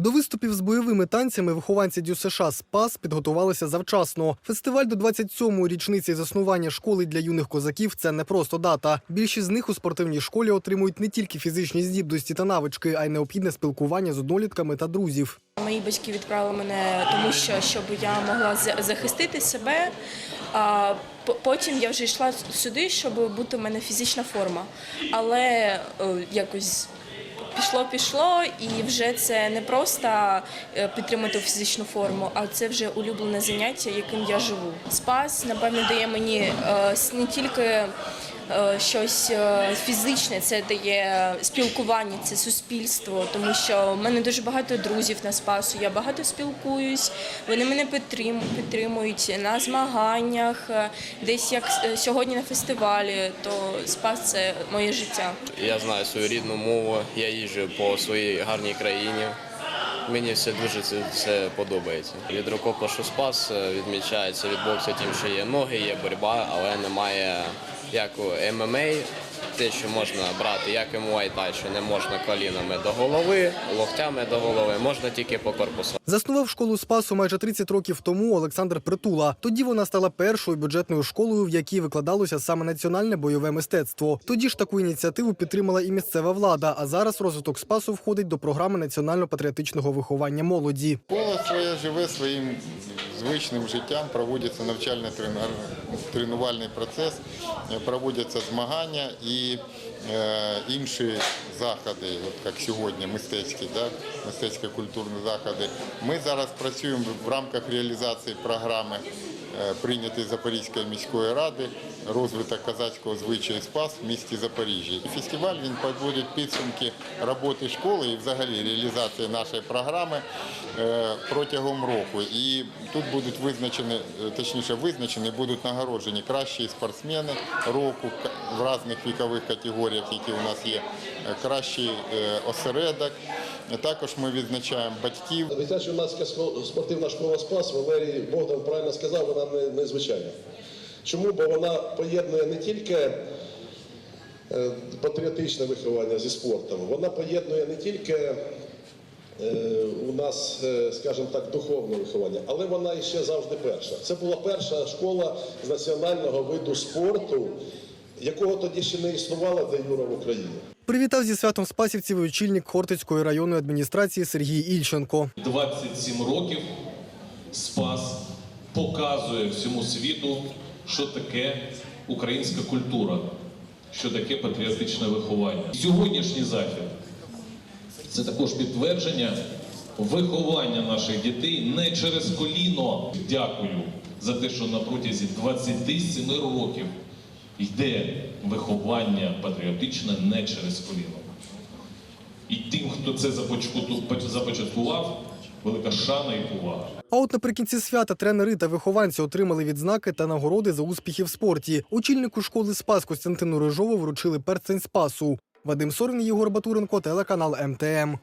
До виступів з бойовими танцями вихованці Дю США Спас підготувалися завчасно. Фестиваль до 27-ї річниці заснування школи для юних козаків це не просто дата. Більшість з них у спортивній школі отримують не тільки фізичні здібності та навички, а й необхідне спілкування з однолітками та друзів. Мої батьки відправили мене, тому що щоб я могла за- захистити себе. А потім я вже йшла сюди, щоб бути в мене фізична форма. Але е, якось пішло, пішло, і вже це не просто е, підтримати фізичну форму, а це вже улюблене заняття, яким я живу. Спас, напевно, дає мені е, не тільки щось е, фізичне, це дає спілкування, це суспільство, тому що в мене дуже багато друзів на спасу. Я багато спілкуюсь, вони мене підтримують на змаганнях, е, десь як е, сьогодні на фестивалі, то спас це моє життя. Я знаю свою рідну мову, я їжджу по своїй гарній країні. Мені все дуже це, це подобається. Від рукопашу спас е, відмічається від боксу тим, що є ноги, є боротьба, але немає як у ММА, те, що можна брати, як і муайтай, що не можна колінами до голови, локтями до голови, можна тільки по корпусу. Заснував школу Спасу майже 30 років тому Олександр Притула. Тоді вона стала першою бюджетною школою, в якій викладалося саме національне бойове мистецтво. Тоді ж таку ініціативу підтримала і місцева влада. А зараз розвиток Спасу входить до програми національно-патріотичного виховання молоді. Школа своя живе своїм звичним життям, проводиться навчально-тренувальний процес, е, проводяться змагання і е, інші заходи, от як сьогодні, мистецькі, да, мистецько-культурні заходи. Ми зараз працюємо в рамках реалізації програми е, прийнятої Запорізької міської ради розвиток козацького звичаю спас в місті Запоріжжя. Фестиваль він підводить підсумки роботи школи і взагалі реалізації нашої програми е, протягом року. І тут будуть визначені, точніше визначені, будуть нагороджені кращі спортсмени року в різних вікових категоріях, які у нас є, е, кращий е, осередок. Також ми відзначаємо батьків. Дитячо-юнацька ско- спортивна школа Спас, Валерій Богдан правильно сказав, вона не- незвичайна. Чому? Бо вона поєднує не тільки е, патріотичне виховання зі спортом, вона поєднує не тільки у нас, скажімо так, духовне виховання, але вона і ще завжди перша. Це була перша школа з національного виду спорту, якого тоді ще не існувало де Юра в Україні. Привітав зі святом спасівців і очільник Хортицької районної адміністрації Сергій Ільченко. 27 років Спас показує всьому світу, що таке українська культура, що таке патріотичне виховання. Сьогоднішній захід це також підтвердження виховання наших дітей не через коліно. Дякую за те, що на протязі 27 років йде виховання патріотичне не через коліно. І тим, хто це започатку- започаткував, велика шана і повага. А от наприкінці свята тренери та вихованці отримали відзнаки та нагороди за успіхи в спорті. Очільнику школи Спас Костянтину Рижову вручили перстень Спасу. Вадим Сорин, Єгор Батуренко, телеканал МТМ.